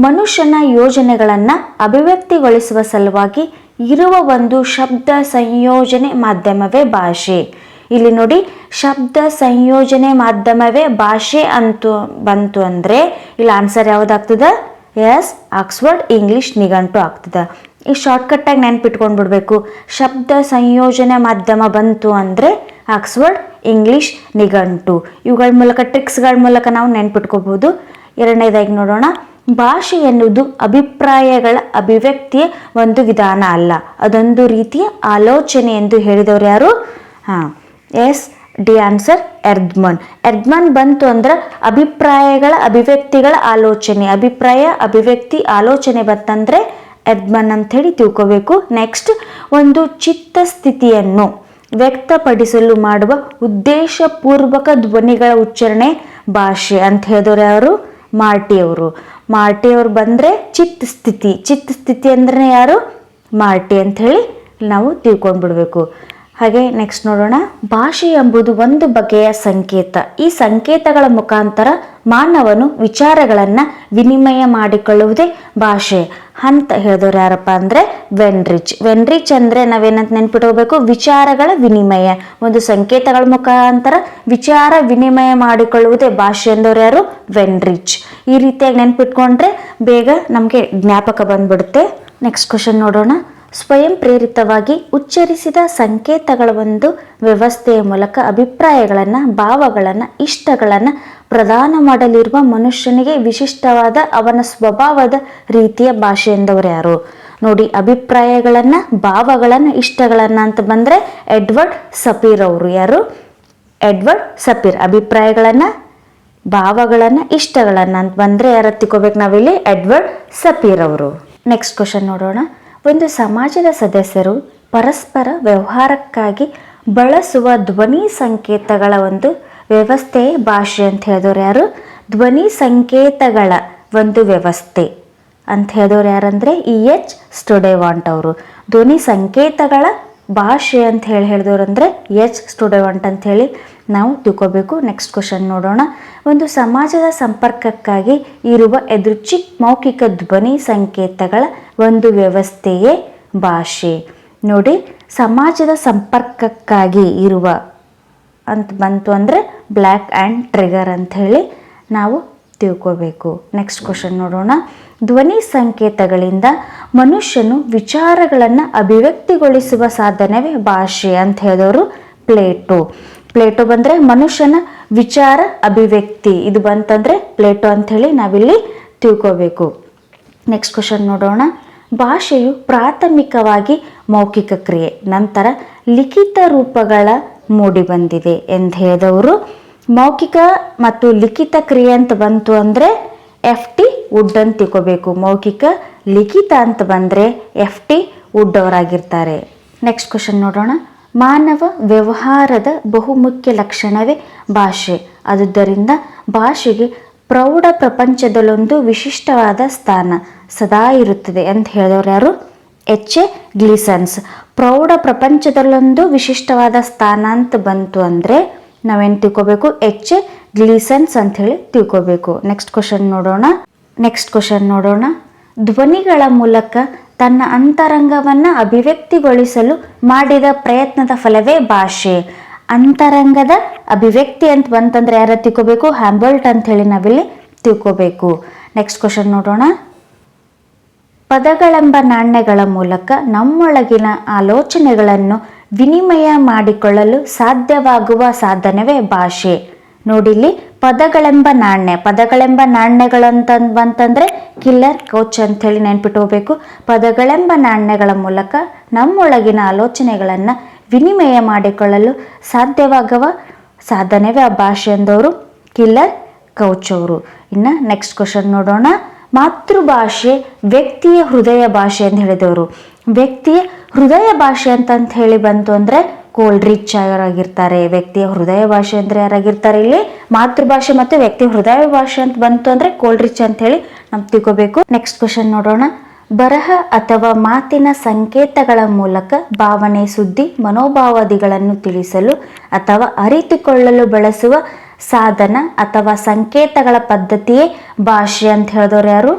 ಮನುಷ್ಯನ ಯೋಜನೆಗಳನ್ನು ಅಭಿವ್ಯಕ್ತಿಗೊಳಿಸುವ ಸಲುವಾಗಿ ಇರುವ ಒಂದು ಶಬ್ದ ಸಂಯೋಜನೆ ಮಾಧ್ಯಮವೇ ಭಾಷೆ. ಇಲ್ಲಿ ನೋಡಿ, ಶಬ್ದ ಸಂಯೋಜನೆ ಮಾಧ್ಯಮವೇ ಭಾಷೆ ಅಂತು ಬಂತು ಅಂದರೆ, ಇಲ್ಲಿ ಆನ್ಸರ್ ಯಾವುದಾಗ್ತದೆ? ಎಸ್ ಆಕ್ಸ್ಫರ್ಡ್ ಇಂಗ್ಲಿಷ್ ನಿಘಂಟು ಆಗ್ತದೆ. ಈ ಶಾರ್ಟ್ಕಟ್ಟಾಗಿ ನೆನ್ಪಿಟ್ಕೊಂಡು ಬಿಡಬೇಕು ಶಬ್ದ ಸಂಯೋಜನೆ ಮಾಧ್ಯಮ ಬಂತು ಅಂದರೆ ಆಕ್ಸ್ಫರ್ಡ್ ಇಂಗ್ಲಿಷ್ ನಿಘಂಟು. ಇವುಗಳ ಮೂಲಕ ಟ್ರಿಕ್ಸ್ಗಳ ಮೂಲಕ ನಾವು ನೆನ್ಪಿಟ್ಕೋಬಹುದು ಎರಡನೇದಾಗಿ ನೋಡೋಣ. ಭಾಷೆ ಎನ್ನುವುದು ಅಭಿಪ್ರಾಯಗಳ ಅಭಿವ್ಯಕ್ತಿಯ ಒಂದು ವಿಧಾನ ಅಲ್ಲ. ಅದೊಂದು ರೀತಿಯ ಆಲೋಚನೆ ಎಂದು ಹೇಳಿದವರು ಯಾರು? ಹಾಂ. Yes D answer Erdmann Erdmann ಬಂತು ಅಂದ್ರೆ ಅಭಿಪ್ರಾಯಗಳ ಅಭಿವ್ಯಕ್ತಿಗಳ ಆಲೋಚನೆ. ಅಭಿಪ್ರಾಯ, ಅಭಿವ್ಯಕ್ತಿ, ಆಲೋಚನೆ ಬಂತಂದ್ರೆ ಎರ್ದ್ಮನ್ ಅಂತ ಹೇಳಿ ತಿಳ್ಕೋಬೇಕು. ನೆಕ್ಸ್ಟ್ ಒಂದು ಚಿತ್ತ ಸ್ಥಿತಿಯನ್ನು ವ್ಯಕ್ತಪಡಿಸಲು ಮಾಡುವ ಉದ್ದೇಶಪೂರ್ವಕ ಧ್ವನಿಗಳ ಉಚ್ಚಾರಣೆ ಭಾಷೆ ಅಂತ ಹೇಳಿದವರು ಅವರು. ಮಾರ್ಟಿ ಅವರು ಬಂದರೆ ಚಿತ್ತ ಸ್ಥಿತಿ ಚಿತ್ತ ಸ್ಥಿತಿ ಅಂದ್ರೆ ಯಾರು? ಮಾರ್ಟಿ ಅಂತ ಹೇಳಿ ನಾವು ತಿಳ್ಕೊಂಡ್ಬಿಡ್ಬೇಕು. ಹಾಗೆ ನೆಕ್ಸ್ಟ್ ನೋಡೋಣ. ಭಾಷೆ ಎಂಬುದು ಒಂದು ಬಗೆಯ ಸಂಕೇತ. ಈ ಸಂಕೇತಗಳ ಮುಖಾಂತರ ಮಾನವನು ವಿಚಾರಗಳನ್ನು ವಿನಿಮಯ ಮಾಡಿಕೊಳ್ಳುವುದೇ ಭಾಷೆ. ಅಂತ ಹೇಳಿದವ್ರು ಯಾರಪ್ಪ ಅಂದರೆ ವೆನ್ರಿಚ್. ವೆನ್ರಿಚ್ ಅಂದರೆ ನಾವೇನಂತ ನೆನ್ಪಿಟ್ಕೋಬೇಕು ವಿಚಾರಗಳ ವಿನಿಮಯ. ಒಂದು ಸಂಕೇತಗಳ ಮುಖಾಂತರ ವಿಚಾರ ವಿನಿಮಯ ಮಾಡಿಕೊಳ್ಳುವುದೇ ಭಾಷೆ ಎಂದವ್ರು ಯಾರು? ವೆನ್ರಿಚ್. ಈ ರೀತಿಯಾಗಿ ನೆನ್ಪಿಟ್ಕೊಂಡ್ರೆ ಬೇಗ ನಮಗೆ ಜ್ಞಾಪಕ ಬಂದ್ಬಿಡುತ್ತೆ. ನೆಕ್ಸ್ಟ್ ಕ್ವಶನ್ ನೋಡೋಣ. ಸ್ವಯಂ ಪ್ರೇರಿತವಾಗಿ ಉಚ್ಚರಿಸಿದ ಸಂಕೇತಗಳ ಒಂದು ವ್ಯವಸ್ಥೆಯ ಮೂಲಕ ಅಭಿಪ್ರಾಯಗಳನ್ನು, ಭಾವಗಳನ್ನು, ಇಷ್ಟಗಳನ್ನು ಪ್ರದಾನ ಮಾಡಲಿರುವ ಮನುಷ್ಯನಿಗೆ ವಿಶಿಷ್ಟವಾದ ಅವನ ಸ್ವಭಾವದ ರೀತಿಯ ಭಾಷೆ ಎಂದವರು ಯಾರು? ನೋಡಿ, ಅಭಿಪ್ರಾಯಗಳನ್ನು, ಭಾವಗಳನ್ನು, ಇಷ್ಟಗಳನ್ನು ಅಂತ ಬಂದರೆ ಎಡ್ವರ್ಡ್ ಸಪೀರ್ ಅವರು ಯಾರು? ಎಡ್ವರ್ಡ್ ಸಪೀರ್ ಅಭಿಪ್ರಾಯಗಳನ್ನು, ಭಾವಗಳನ್ನು, ಇಷ್ಟಗಳನ್ನು ಅಂತ ಬಂದರೆ ಯಾರು ತಿಳ್ಕೊಬೇಕು ನಾವಿಲ್ಲಿ? ಎಡ್ವರ್ಡ್ ಸಪೀರ್ ಅವರು. ನೆಕ್ಸ್ಟ್ ಕ್ವಶನ್ ನೋಡೋಣ. ಒಂದು ಸಮಾಜದ ಸದಸ್ಯರು ಪರಸ್ಪರ ವ್ಯವಹಾರಕ್ಕಾಗಿ ಬಳಸುವ ಧ್ವನಿ ಸಂಕೇತಗಳ ಒಂದು ವ್ಯವಸ್ಥೆ, ಭಾಷೆ ಅಂತ ಹೇಳಿದವ್ರು ಯಾರು? ಧ್ವನಿ ಸಂಕೇತಗಳ ಒಂದು ವ್ಯವಸ್ಥೆ ಅಂತ ಹೇಳಿದವ್ರು ಯಾರಂದರೆ ಇ ಎಚ್ ಸ್ಟುಡೆವಾಂಟ್ ಅವರು. ಧ್ವನಿ ಸಂಕೇತಗಳ ಭಾಷೆ ಅಂತ ಹೇಳಿ ಹೇಳಿದವರು ಅಂದರೆ ಎಚ್ ಸ್ಟುಡೆವಾಂಟ್ ಅಂತ ಹೇಳಿ ನಾವು ತಿಳ್ಕೋಬೇಕು. ನೆಕ್ಸ್ಟ್ ಕ್ವಶನ್ ನೋಡೋಣ. ಒಂದು ಸಮಾಜದ ಸಂಪರ್ಕಕ್ಕಾಗಿ ಇರುವ ಎದುರ್ಚಿ ಮೌಖಿಕ ಧ್ವನಿ ಸಂಕೇತಗಳ ಒಂದು ವ್ಯವಸ್ಥೆಯೇ ಭಾಷೆ. ನೋಡಿ, ಸಮಾಜದ ಸಂಪರ್ಕಕ್ಕಾಗಿ ಇರುವ ಅಂತ ಬಂತು ಅಂದರೆ ಬ್ಲ್ಯಾಕ್ ಆ್ಯಂಡ್ ಟ್ರಿಗರ್ ಅಂತ ಹೇಳಿ ನಾವು ತಿಳ್ಕೋಬೇಕು. ನೆಕ್ಸ್ಟ್ ಕ್ವಶನ್ ನೋಡೋಣ. ಧ್ವನಿ ಸಂಕೇತಗಳಿಂದ ಮನುಷ್ಯನು ವಿಚಾರಗಳನ್ನು ಅಭಿವ್ಯಕ್ತಿಗೊಳಿಸುವ ಸಾಧನವೇ ಭಾಷೆ ಅಂತ ಹೇಳಿದವರು ಪ್ಲೇಟೋ. ಪ್ಲೇಟೋ ಬಂದರೆ ಮನುಷ್ಯನ ವಿಚಾರ, ಅಭಿವ್ಯಕ್ತಿ. ಇದು ಬಂತಂದರೆ ಪ್ಲೇಟೋ ಅಂಥೇಳಿ ನಾವಿಲ್ಲಿ ತಿಳ್ಕೋಬೇಕು. ನೆಕ್ಸ್ಟ್ ಕ್ವಶನ್ ನೋಡೋಣ. ಭಾಷೆಯು ಪ್ರಾಥಮಿಕವಾಗಿ ಮೌಖಿಕ ಕ್ರಿಯೆ, ನಂತರ ಲಿಖಿತ ರೂಪಗಳ ಮೂಡಿಬಂದಿದೆ ಎಂದು ಹೇಳಿದವರು. ಮೌಖಿಕ ಮತ್ತು ಲಿಖಿತ ಕ್ರಿಯೆ ಅಂತ ಬಂತು ಅಂದರೆ ಎಫ್ ಟಿ ವುಡ್ ಅಂತ ತಿಳ್ಕೋಬೇಕು. ಮೌಖಿಕ, ಲಿಖಿತ ಅಂತ ಬಂದರೆ ಎಫ್ ಟಿ ವುಡ್ ಅವರಾಗಿರ್ತಾರೆ. ನೆಕ್ಸ್ಟ್ ಕ್ವಶನ್ ನೋಡೋಣ. ಮಾನವ ವ್ಯವಹಾರದ ಬಹುಮುಖ್ಯ ಲಕ್ಷಣವೇ ಭಾಷೆ. ಆದುದರಿಂದ ಭಾಷೆಗೆ ಪ್ರೌಢ ಪ್ರಪಂಚದಲ್ಲೊಂದು ವಿಶಿಷ್ಟವಾದ ಸ್ಥಾನ ಸದಾ ಇರುತ್ತದೆ ಅಂತ ಹೇಳಿದವರು ಯಾರು? ಎಚ್. ಎ. ಗ್ಲಿಸನ್ಸ್. ಪ್ರೌಢ ಪ್ರಪಂಚದಲ್ಲೊಂದು ವಿಶಿಷ್ಟವಾದ ಸ್ಥಾನ ಅಂತ ಬಂತು ಅಂದರೆ ನಾವೇನು ತಿಳ್ಕೋಬೇಕು? ಎಚ್. ಎ. ಗ್ಲಿಸನ್ಸ್ ಅಂತ ಹೇಳಿ ತಿಳ್ಕೋಬೇಕು. ನೆಕ್ಸ್ಟ್ ಕ್ವಶನ್ ನೋಡೋಣ. ನೆಕ್ಸ್ಟ್ ಕ್ವಶನ್ ನೋಡೋಣ. ಧ್ವನಿಗಳ ಮೂಲಕ ತನ್ನ ಅಂತರಂಗವನ್ನು ಅಭಿವ್ಯಕ್ತಿಗೊಳಿಸಲು ಮಾಡಿದ ಪ್ರಯತ್ನದ ಫಲವೇ ಭಾಷೆ. ಅಂತರಂಗದ ಅಭಿವ್ಯಕ್ತಿ ಅಂತ ಬಂತಂದ್ರೆ ಯಾರ ತಿಳ್ಕೋಬೇಕು? ಹ್ಯಾಂಬಲ್ಟ್ ಅಂತ ಹೇಳಿ ನಾವಿಲ್ಲಿ ತಿಳ್ಕೋಬೇಕು. ನೆಕ್ಸ್ಟ್ ಕ್ವಶನ್ ನೋಡೋಣ. ಪದಗಳೆಂಬ ನಾಣ್ಯಗಳ ಮೂಲಕ ನಮ್ಮೊಳಗಿನ ಆಲೋಚನೆಗಳನ್ನು ವಿನಿಮಯ ಮಾಡಿಕೊಳ್ಳಲು ಸಾಧ್ಯವಾಗುವ ಸಾಧನವೇ ಭಾಷೆ. ನೋಡಿಲ್ಲಿ ಪದಗಳೆಂಬ ನಾಣ್ಯ. ಪದಗಳೆಂಬ ನಾಣ್ಯಗಳಂತ ಬಂತಂದ್ರೆ ಕಿಲ್ಲರ್, ಕೋಚ್ ಅಂತ ಹೇಳಿ ನೆನ್ಪಿಟ್ಕೋಬೇಕು ಪದಗಳೆಂಬ ನಾಣ್ಯಗಳ ಮೂಲಕ ನಮ್ಮೊಳಗಿನ ಆಲೋಚನೆಗಳನ್ನು ವಿನಿಮಯ ಮಾಡಿಕೊಳ್ಳಲು ಸಾಧ್ಯವಾಗುವ ಸಾಧನವೇ ಆ ಭಾಷೆ ಎಂದವರು ಕಿಲ್ಲರ್, ಕೌಚ್ ಅವರು. ಇನ್ನು ನೆಕ್ಸ್ಟ್ ಕ್ವಶನ್ ನೋಡೋಣ. ಮಾತೃಭಾಷೆ ವ್ಯಕ್ತಿಯ ಹೃದಯ ಭಾಷೆ ಅಂತ ಹೇಳಿದವರು. ವ್ಯಕ್ತಿಯ ಹೃದಯ ಭಾಷೆ ಅಂತಂತ ಹೇಳಿ ಬಂತು ಅಂದರೆ ಕೋಲ್ಡ್ ರಿಚ್ ಆಗಿರ್ತಾರೆ? ವ್ಯಕ್ತಿಯ ಹೃದಯ ಭಾಷೆ ಅಂದರೆ ಯಾರಾಗಿರ್ತಾರೆ ಇಲ್ಲಿ? ಮಾತೃಭಾಷೆ ಮತ್ತು ವ್ಯಕ್ತಿ ಹೃದಯ ಭಾಷೆ ಅಂತ ಬಂತು ಅಂದರೆ ಕೋಲ್ಡ್ ರಿಚ್ ಅಂತ ಹೇಳಿ ನಾವು ತಿಳ್ಕೋಬೇಕು. ನೆಕ್ಸ್ಟ್ ಕ್ವಶನ್ ನೋಡೋಣ. ಬರಹ ಅಥವಾ ಮಾತಿನ ಸಂಕೇತಗಳ ಮೂಲಕ ಭಾವನೆ, ಸುದ್ದಿ, ಮನೋಭಾವಾದಿಗಳನ್ನು ತಿಳಿಸಲು ಅಥವಾ ಅರಿತುಕೊಳ್ಳಲು ಬಳಸುವ ಸಾಧನ ಅಥವಾ ಸಂಕೇತಗಳ ಪದ್ಧತಿಯೇ ಭಾಷೆ ಅಂತ ಹೇಳಿದವರು ಯಾರು?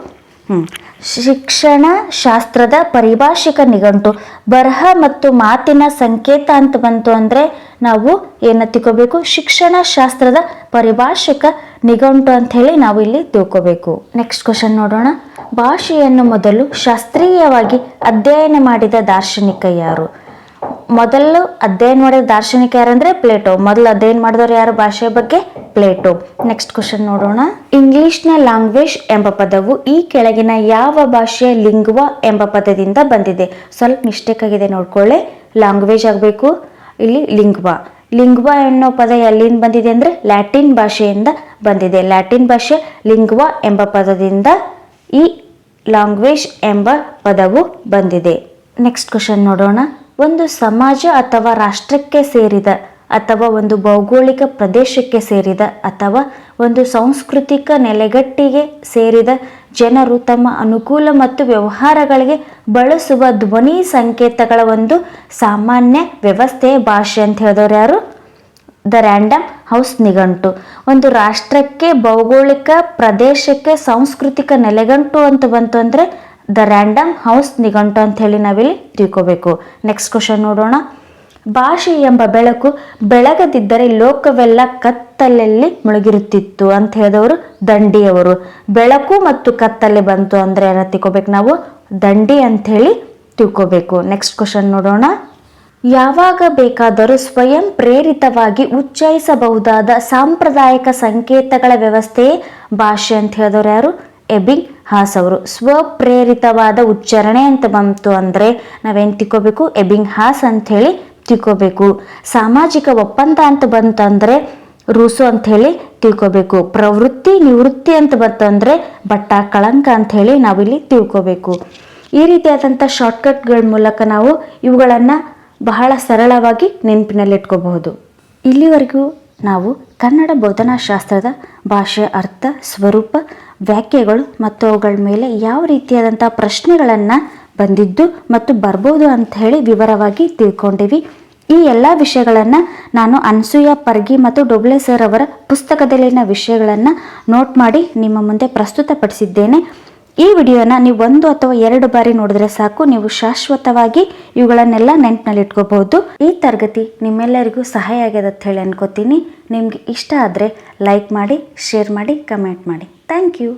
ಹ್ಮ್. ಶಿಕ್ಷಣ ಶಾಸ್ತ್ರದ ಪರಿಭಾಷಿಕ ನಿಘಂಟು. ಬರಹ ಮತ್ತು ಮಾತಿನ ಸಂಕೇತ ಅಂತ ಬಂತು ಅಂದರೆ ನಾವು ಏನ ತಿಳ್ಕೋಬೇಕು ಶಿಕ್ಷಣ ಶಾಸ್ತ್ರದ ಪರಿಭಾಷಿಕ ನಿಘಂಟು ಅಂತ ಹೇಳಿ ನಾವು ಇಲ್ಲಿ ತಿಳ್ಕೋಬೇಕು. ನೆಕ್ಸ್ಟ್ ಕ್ವಶನ್ ನೋಡೋಣ. ಭಾಷೆಯನ್ನು ಮೊದಲು ಶಾಸ್ತ್ರೀಯವಾಗಿ ಅಧ್ಯಯನ ಮಾಡಿದ ದಾರ್ಶನಿಕ ಯಾರು? ಮೊದಲು ಅಧ್ಯಯನ ಮಾಡಿದ ದಾರ್ಶನಿಕ ಯಾರಂದ್ರೆ ಪ್ಲೇಟೋ. ಮೊದಲು ಅಧ್ಯಯನ ಮಾಡಿದವರು ಯಾರು? ಭಾಷೆಯ ಬಗ್ಗೆ ಪ್ಲೇಟೋ. ನೆಕ್ಸ್ಟ್ ಕ್ವಶನ್ ನೋಡೋಣ. ಇಂಗ್ಲಿಷ್ನ ಲ್ಯಾಂಗ್ವೇಜ್ ಎಂಬ ಪದವು ಈ ಕೆಳಗಿನ ಯಾವ ಭಾಷೆಯ ಲಿಂಗ್ವ ಎಂಬ ಪದದಿಂದ ಬಂದಿದೆ. ಸ್ವಲ್ಪ ಮಿಸ್ಟೇಕ್ ಆಗಿದೆ ನೋಡ್ಕೊಳ್ಳಿ. ಲ್ಯಾಂಗ್ವೇಜ್ ಆಗಬೇಕು. ಇಲ್ಲಿ ಲಿಂಗ್ವ. ಲಿಂಗ್ವ ಎನ್ನೋ ಪದ ಎಲ್ಲಿಂದ ಬಂದಿದೆ ಅಂದ್ರೆ ಲ್ಯಾಟಿನ್ ಭಾಷೆಯಿಂದ ಬಂದಿದೆ. ಲ್ಯಾಟಿನ್ ಭಾಷೆ ಲಿಂಗ್ವ ಎಂಬ ಪದದಿಂದ ಈ ಲ್ಯಾಂಗ್ವೇಜ್ ಎಂಬ ಪದವು ಬಂದಿದೆ. ನೆಕ್ಸ್ಟ್ ಕ್ವಶನ್ ನೋಡೋಣ. ಒಂದು ಸಮಾಜ ಅಥವಾ ರಾಷ್ಟ್ರಕ್ಕೆ ಸೇರಿದ ಅಥವಾ ಒಂದು ಭೌಗೋಳಿಕ ಪ್ರದೇಶಕ್ಕೆ ಸೇರಿದ ಅಥವಾ ಒಂದು ಸಾಂಸ್ಕೃತಿಕ ನೆಲೆಗಟ್ಟಿಗೆ ಸೇರಿದ ಜನರು ತಮ್ಮ ಅನುಕೂಲ ಮತ್ತು ವ್ಯವಹಾರಗಳಿಗೆ ಬಳಸುವ ಧ್ವನಿ ಸಂಕೇತಗಳ ಒಂದು ಸಾಮಾನ್ಯ ವ್ಯವಸ್ಥೆ ಭಾಷೆ ಅಂತ ಹೇಳಿದವರು ಯಾರು? ದ ರ್ಯಾಂಡಮ್ ಹೌಸ್ ನಿಘಂಟು. ಒಂದು ರಾಷ್ಟ್ರಕ್ಕೆ ಭೌಗೋಳಿಕ ಪ್ರದೇಶಕ್ಕೆ ಸಾಂಸ್ಕೃತಿಕ ನೆಲೆಗಂಟು ಅಂತ ಬಂತು ಅಂದರೆ ದ ರ್ಯಾಂಡಮ್ ಹೌಸ್ ನಿಘಂಟು ಅಂತ ಹೇಳಿ ನಾವಿಲ್ಲಿ ತಿಳ್ಕೋಬೇಕು. ನೆಕ್ಸ್ಟ್ ಕ್ವಶನ್ ನೋಡೋಣ. ಭಾಷೆ ಎಂಬ ಬೆಳಕು ಬೆಳಗದಿದ್ದರೆ ಲೋಕವೆಲ್ಲ ಕತ್ತಲಲ್ಲಿ ಮುಳುಗಿರುತ್ತಿತ್ತು ಅಂತ ಹೇಳಿದವರು ದಂಡಿಯವರು. ಬೆಳಕು ಮತ್ತು ಕತ್ತಲೆ ಬಂತು ಅಂದರೆ ಏನ ತಿಳ್ಕೋಬೇಕು ನಾವು? ದಂಡಿ ಅಂತ ಹೇಳಿ ತಿಳ್ಕೋಬೇಕು. ನೆಕ್ಸ್ಟ್ ಕ್ವಶನ್ ನೋಡೋಣ. ಯಾವಾಗ ಬೇಕಾದರೂ ಸ್ವಯಂ ಪ್ರೇರಿತವಾಗಿ ಉಚ್ಚರಿಸಬಹುದಾದ ಸಾಂಪ್ರದಾಯಿಕ ಸಂಕೇತಗಳ ವ್ಯವಸ್ಥೆಯೇ ಭಾಷೆ ಅಂತ ಹೇಳಿದವರು ಯಾರು? ಎಬಿಂಗ್ ಹಾಸ್ ಸ್ವಪ್ರೇರಿತವಾದ ಉಚ್ಚಾರಣೆ ಅಂತ ಬಂತು ಅಂದರೆ ನಾವೇನು ತಿಕ್ಕೋಬೇಕು ಎಬಿಂಗ್ ಹಾಸ್ ಅಂಥೇಳಿ ತಿಳ್ಕೋಬೇಕು. ಸಾಮಾಜಿಕ ಒಪ್ಪಂದ ಅಂತ ಬಂತಂದರೆ ರೂಸು ಅಂತ ಹೇಳಿ ತಿಳ್ಕೋಬೇಕು. ಪ್ರವೃತ್ತಿ ನಿವೃತ್ತಿ ಅಂತ ಬಂತು ಅಂದರೆ ಬಟ್ಟ, ಕಳಂಕ ಅಂತ ಹೇಳಿ ನಾವಿಲ್ಲಿ ತಿಳ್ಕೋಬೇಕು. ಈ ರೀತಿಯಾದಂಥ ಶಾರ್ಟ್ಕಟ್ಗಳ ಮೂಲಕ ನಾವು ಇವುಗಳನ್ನು ಬಹಳ ಸರಳವಾಗಿ ನೆನಪಿನಲ್ಲಿಟ್ಕೋಬಹುದು. ಇಲ್ಲಿವರೆಗೂ ನಾವು ಕನ್ನಡ ಬೋಧನಾಶಾಸ್ತ್ರದ ಭಾಷೆಯ ಅರ್ಥ ಸ್ವರೂಪ ವ್ಯಾಖ್ಯೆಗಳು ಮತ್ತು ಅವುಗಳ ಮೇಲೆ ಯಾವ ರೀತಿಯಾದಂಥ ಪ್ರಶ್ನೆಗಳನ್ನು ಬಂದಿದ್ದು ಮತ್ತು ಬರ್ಬೋದು ಅಂತ ಹೇಳಿ ವಿವರವಾಗಿ ತಿಳ್ಕೊಂಡಿವಿ. ಈ ಎಲ್ಲ ವಿಷಯಗಳನ್ನು ನಾನು ಅನ್ಸೂಯ ಪರ್ಗಿ ಮತ್ತು ಡೊಬ್ಲೆ ಸರ್ ಅವರ ಪುಸ್ತಕದಲ್ಲಿನ ವಿಷಯಗಳನ್ನು ನೋಟ್ ಮಾಡಿ ನಿಮ್ಮ ಮುಂದೆ ಪ್ರಸ್ತುತಪಡಿಸಿದ್ದೇನೆ. ಈ ವಿಡಿಯೋನ ನೀವು ಒಂದು ಅಥವಾ ಎರಡು ಬಾರಿ ನೋಡಿದ್ರೆ ಸಾಕು. ನೀವು ಶಾಶ್ವತವಾಗಿ ಇವುಗಳನ್ನೆಲ್ಲ ನೆನಪಿನಲ್ಲಿಟ್ಕೋಬಹುದು. ಈ ತರಗತಿ ನಿಮ್ಮೆಲ್ಲರಿಗೂ ಸಹಾಯ ಆಗ್ಯದ ಅಂತ ಹೇಳಿ ಅನ್ಕೋತೀನಿ. ನಿಮ್ಗೆ ಇಷ್ಟ ಆದರೆ ಲೈಕ್ ಮಾಡಿ, ಶೇರ್ ಮಾಡಿ, ಕಮೆಂಟ್ ಮಾಡಿ. Thank you